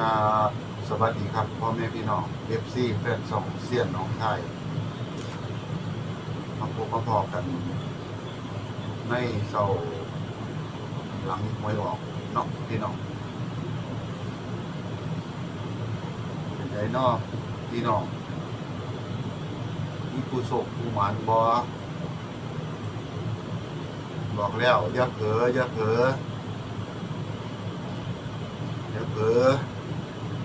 อ่าสวัสดีครับพ่อแม่พี่น้องเอฟซีแฟนสองเสียนน้องไทยมาพบมาพอกัน ในเสาหลังหวยออกเนาะพี่น้องเป็นไงเนาะพี่น้องมีผู้โศกผู้หมานบอบอกแล้วอย่าเผลออย่าเผลออย่าเผลอ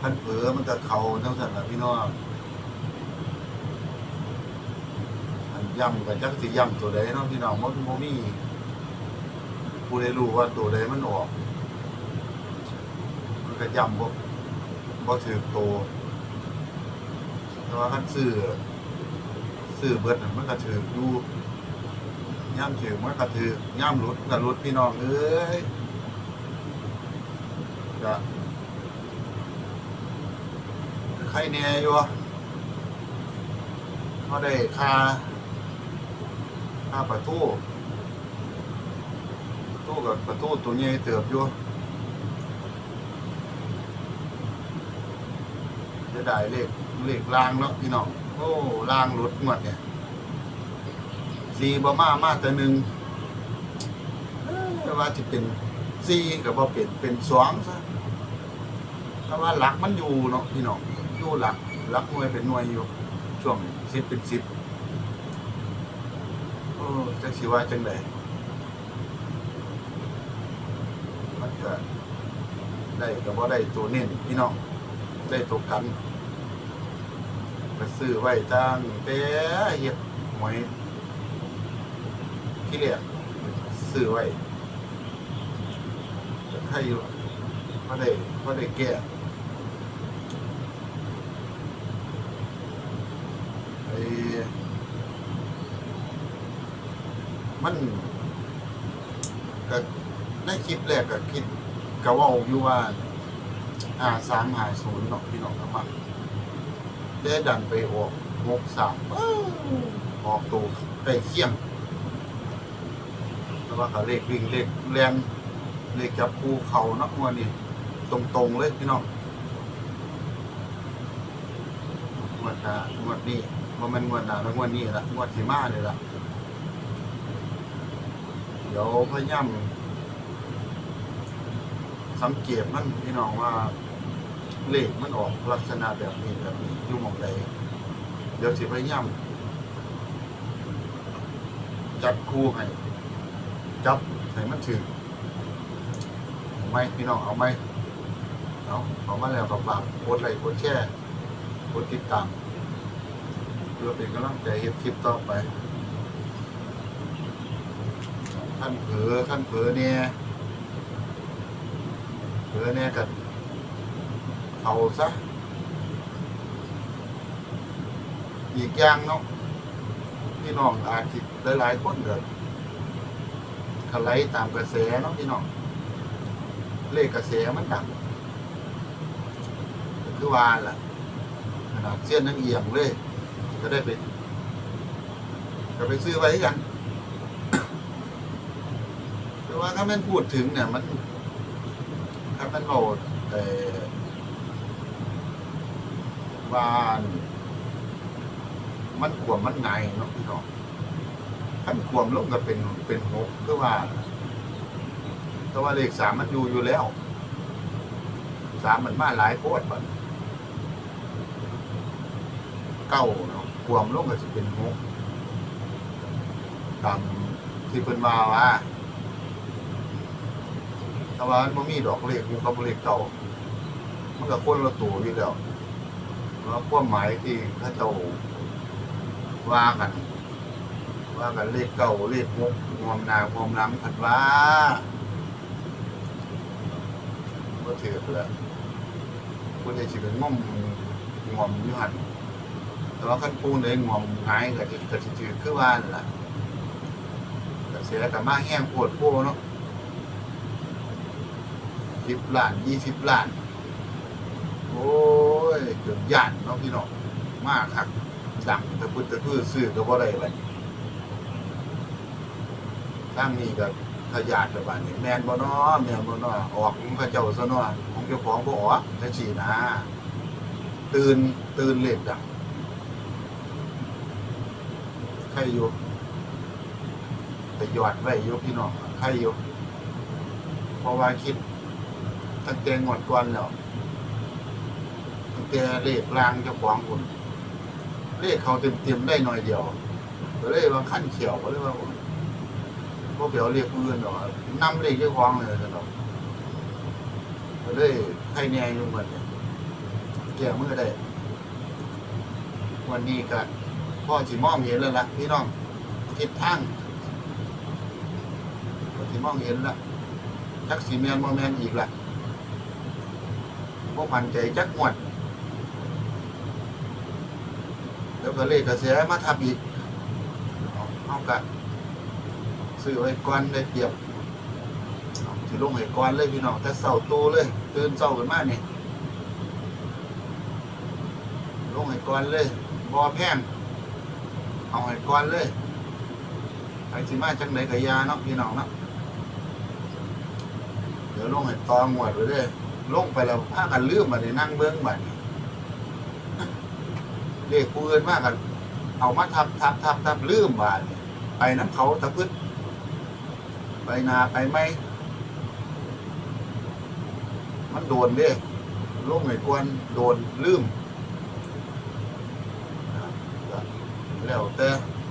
พันเผลอมันจะเขาทั้งสันนะพี่น้องอันย่ำกับจักสิย่ำตัวใดเนาะพี่น้องมันโมมีผู้ใดรู้ว่าตัวใดมันออก มันก็ย่ำบ่บ่ถือโตวแต่ว่าคันซื้อซื้อเบิดมันก็ถืออยู่ย่ำถือมันก็ถือย่ำหลุดก็หลุดพี่น้องเอ้ยก็ ใครแน่อยู่ก็ได้ค่าค่าประตูประตูกับประตูตัวใหญ่เติบอยู่จะได้เลขเลขลางเนาะพี่น้องโอ้ลางรถหมดเนี่ยสีบ่มามาแต่หนึ่งว่าจะเป็นสีกับบ่เป็นเป็นสองซะแต่ว่าหลักมันอยู่เนาะพี่น้อง อยู่หลักหลักหน่วยเป็นหน่วยอยู่ช่วงสิบเป็นสิบโอ้จักสิว่าจังไดมันก็ได้ก็บ่ได้ตัวเน้นพี่น้องได้ตัวกันก็ซื้อไว้ตั้งแต่เฮ็ดหวยที่เรียกซื้อไว้แต่ใครอยู่ก็ได้ก็ได้แก้ไอ้ มันก็ในคลิปแรกก็คิดก็ว่าอยู่ว่าหาสามหาศูนย์เนาะพี่น้องครับมันได้ดันไปออกหกสามออกตัวไปเขี้ยมแล้วว่าเขาเลขวิ่งเลขแรงเลขจับคู่เขานักวันนี้ตรงๆเลยพี่น้องงวดหน้างวดนี้ว่ามันงวดหน้าแล้วงวดนี้ละงวดสีมาเลยละ เดี๋ยวพยายามสังเกตมันพี่น้องว่าเลขมันออกลักษณะแบบนี้แบบนี้อยู่มองใดเดี๋ยวสิพยายามจับคู่ให้ จับให้มันถึงเอาไหมพี่น้องเอาไหมเอาเอามาแล้วก็ฝากกดไลค์กดแชร์กดติดตามเพื่อเป็นกำลังใจเฮ็ดคลิปต่อไป ขั้นเผลอขั้นเผลอเนี่ยเผลอเนี่ยกับเอาซะอีกอย่างเนาะพี่น้องอาจจะหลายๆคนเกิดขไลตามกระแสเนาะพี่น้องเลขกระแสมันดังคือว่าล่ะขนาดเส้นนังเอียงเลย ก็ได้ไปก็ไปซื้อไว้กัน แต่ว่าถ้ามันพูดถึงเนี่ยมันถ้ามันโหลดแต่ว่ามันขวมมันไงเนาะพี่น้องขั้นขวมลงก็เป็นเป็นหกก็ว่า แต่ว่าเลขสามมันอยู่อยู่แล้วสามมันมาหลายโคตรบัดเก้าเนาะขวมลงก็จะเป็นหกตามที่เพิ่นว่าว่า แต่ว่ามันมีดอกเลขอยู่กับเลขเก่ามันก็คนละตัวอยู่แล้วแล้วความหมายที่พระเจ้าว่ากัน ว่ากันเลขเก่าเลขหกงวมนางวมลังผัดว่าก็ถือแล้วคุณจะสิเป็นง่อมงวมยู่หันแต่ว่าขั้นปูนเลยงวมหายก็จะก็จะถือคือว่านั่นล่ะแต่เสียแล้วก็มาแห้งปวดโพเนาะ สิบล้านยี่สิบล้าน โอ้ยจนย่านเนาะพี่น้องมากครับดังตะพื้นตะพื้นซื้อก็บ่ได้บัดตั้งนี้ก็ขยาดแบบนี้แมนบ่นาะแมนบ่นาะออกของเขาเจ้าซะนาะของเจ้าของบ่ออกจังซี่นะตื่นตื่นเล็ดดังใครอยู่แต่ยอดไว้อยู่พี่น้องใครอยู่เพราะว่าคิด ตั้งแต่งวดก่อนแล้วตั้งแต่เลขรางเจ้าของคุณเลขเขาเต็มๆได้หน่อยเดียวก็เลยว่าขั้นเขียวก็เลยว่าพวกเดี๋ยวเรียกอื่อนหรอกนำเลขเจ้าของเลยสนอกก็เลยใครแน่ยู่เหมือนเนี่ยแก้มือได้วันนี้ก็พ่อสิมองเห็นแล้วล่ะพี่น้องทิศทางก็สิมองเห็นแล้วจักสีแมนโมแมนอีกละ พวกมันใจจักหมดแล้วก็เลขกระแสมาทับอีกเอาเอากะซื้อไว้ก่อนได้เปรียบเอลงให้ก่อนเลยพี่น้องแต่เสาโตเลย ตื่นเสาขึ้นมานี่ลงให้ก่อนเลยบอแพงเอาให้ก่อนเลยไปสิมาจังไหนกับยาเนาะพี่น้องเนาะเดี๋ยวลงให้ตองหวดไปเลย ลงไปแล้วพากันลืมมาในนั่งเบิ้องบัดนี้เรียกผู้อื่นมากกัน เอามาทับทับทับทับลืมบาดนี่ไปน้ำเขาตะพึดไปนาไปไหมมันโดนเด้ลงไอ้กวนโดนลืมแล้วแต่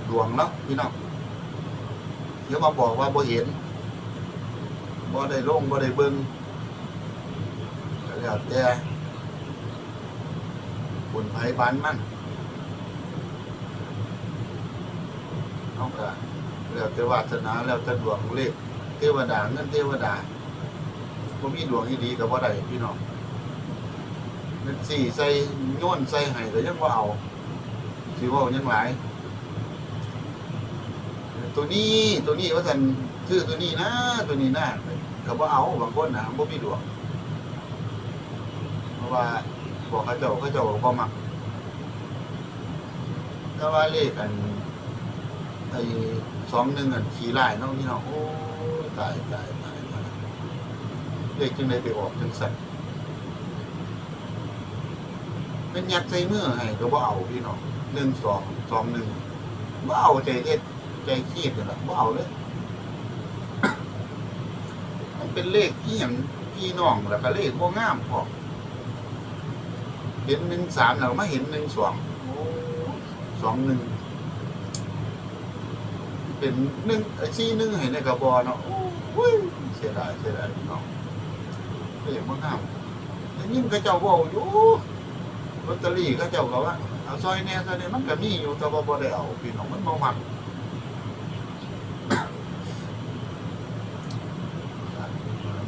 ดวงเนาะพี่น้องเดี๋ยวมาบอกว่าบ่เห็นบ่ได้ลงบ่ได้เบิ่ง แล้วแต่บุญไผบ้านมันเอากะแล้วแต่วาสนาแล้วแต่ดวงเลขเทวดาเงินเทวดาบ่มีดวงที่ดีกับบ่ได้พี่น้องเงินสี่ใส่โยนใส่ให้ก็ยังบ่าเอาสิเว้ายังหลาย ตัวนี้ตัวนี้ว่าท่านซื้อตัวนี้นะ ตัวนี้นะก็บ่เอาบางคนนะบ่มีดวง ว่าบอกเขาเจ้าเขาเจ้าบ่มักแต่ว่าเลขอันไอ้สองหนึ่งอะขี่ไล่น้องนี่เนาะโอ้ตายตายตายตายเด็กจึงได้ไปออกจังสันเป็นยัดใส่มือให้ก็บ่เอาพี่น้องหนึ่งสองสองหนึ่งบ่เอาใจเท็ดใจขี้เลยละบ่เอาเลยมันเป็นเลขที่อย่างพี่น้องแล้วก็เลขบ่งามพอ เห็นหนึ่งสามแล้วมาเห็นหนึ่งสองสองหนึ่งเป็นหนึ่งชี้หนึ่งให้ในกระบอเนาะโอ้ยเสียดายเสียดายพี่น้องเรียกว่างามแต่ยิ่งกระเจ้าบอกอยู่ลอตเตอรี่กระเจ้าก็ว่าเอาซอยแน่ซอยแน่มันก็มีอยู่แต่ว่าบ่ได้เอาพี่น้องมันบ่มัก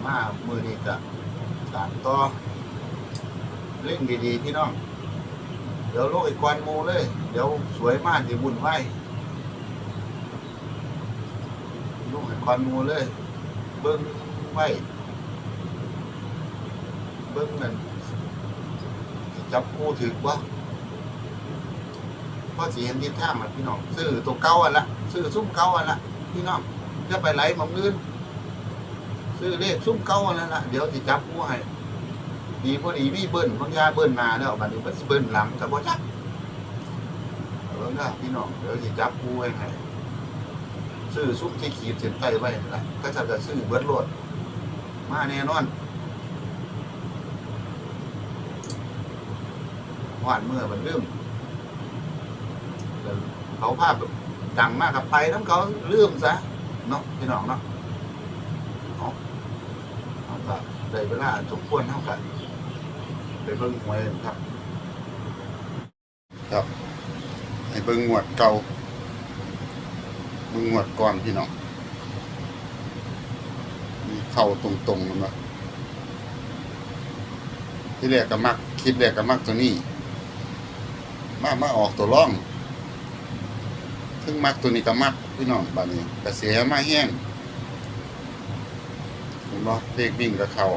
มามือนี้ก็ตามต่อ เล่นดีๆพี่น้อง เดี๋ยวโลกอีกกวนมูเลย เดี๋ยวสวยมากที่บุญไหวลูกให้ควันมูเลย เบิ้งไหว้เบิ้งนั่นจับกูถือว่าพอสีเห็นทิศทางมันพี่น้องซื้อตัวเก่าอันละซื้อซุ้มเก่าอันละพี่น้องจะไปไหลมองอื่นซื้อเลขซุ้มเก่าอันละเดี๋ยวสิจับกูให้ ดีพอดีมีเบิ้ลบางยาเบิ้ลมาแล้วบัดนี้เบิ้ลหลังกับบ่จักเอาเบิ่งนะพี่น้องเดี๋ยวสิจับกูให้ให้ซื้อซุ้มที่ขีดเส้นใต้ไว้ล่ะก็จะจะซื้อเบิดโลดมาแน่นอนหวานเมื่อมันเริ่มเขาภาพดังมากกับไปน้ำเขาลืมซะเนาะพี่น้องเนาะเอาเอาก็ได้เวลาสมควรเท่ากัน ไปเบิ่งหวยครับ ครับให้เบิ่งหวดเก่ามึงหวดก่อนพี่น้องมีเข่าตรงๆกันะที่แรกก็มักคิดแรกก็มักตัวนี้มามาออกตัวร่องถึงมักตัวนี้ก็มักพี่น้องบัดนี้กระเสียมาแห้งเห็นบ่เลขวิ่งกับเข่า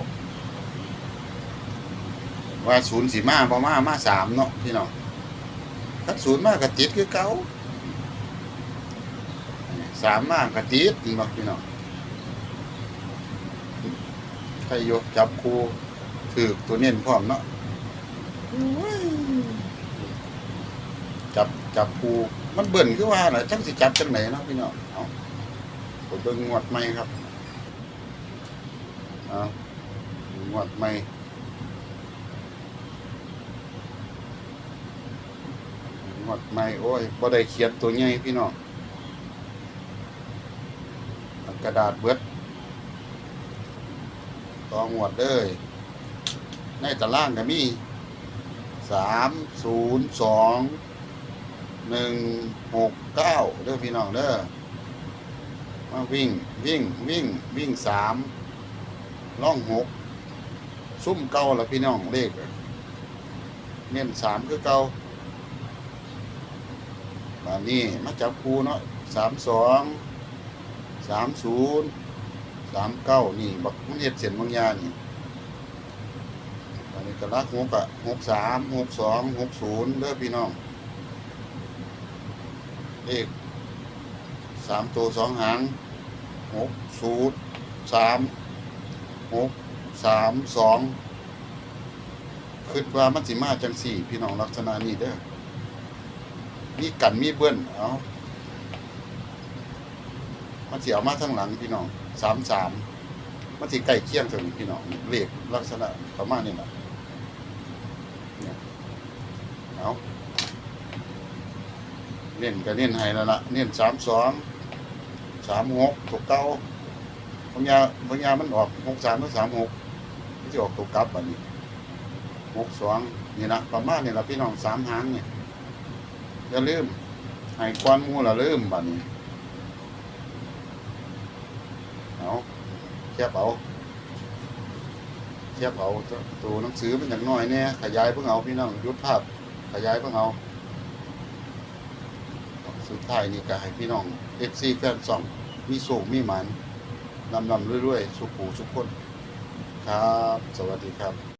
ว่าศูนย์สีมาพอมามาสามเนาะพี่น้องถ้าศูนย์มากกับติดคือเก่าสามมากกระติดนี่บอกพี่น้องใครยกจับคูถือตัวเน้นพร้อมเนาะจับจับคูมันเบิ่นคือว่าน่ะจังสิจับจังไหนเนาะพี่น้องเอาไปเบิ่งงวดใหม่ครับเอางวดใหม่ งวดใหม่โอ้ยบ่ได้เขียนตัวใหญ่พี่น้องกระดาษเบิดต่องวดเลยในตารางก็มีสามศูนย์สองหนึ่งหกเก้าเด้อพี่น้องเด้อมาวิ่งวิ่งวิ่งวิ่งสามล่องหกซุ่มเก้าละพี่น้องเลขเน้นสามคือเก้า บานนี้มาจับคูเนาะสามสองสามศูนย์สามเก้านี่บักมันเห็ดเสียนบางยานี่อันนี้ก็ลักหกอะหกสามหกสองหกศูนย์เด้อพี่น้องเลขสามตัวสองหางหกศูนย์สามหกสามสองคิดว่ามันสิมาจังสี่ พี่น้องลักษณะนี้เด้อ มีกันมีเบิ้นเอามันสิเอามาทั้งหลังพี่น้องสามสามมันสิใกล้เคียงถึงพี่น้องเลขลักษณะประมาณนี้แหละเนี่ยเอาเน้นก็เน้นให้แล้วละเน้นสามสองสามหกถูกเก้าบางอยางบางยามันออกหกสามหรือสามหกมันจะออกตัวกลับแบบนี้หกสองนี่นะประมาณนี้ละพี่น้องสามหางเนี่ย อย่าลืมให้กวนมูละลืมบัดนี้เอาแคบเอาแคบเอาตัวหนังสือเป็นอย่างน้อยเนี่ยขยายเพิ่งเอาพี่น้องยุดภาพ ขยายเพิ่งเอา สุดท้ายนี่ก็ให้พี่น้องเอฟซีแฟนซองมีโศกมีหมันนำนำเรื่อยๆ สุขูสุขคน ครับ สวัสดีครับ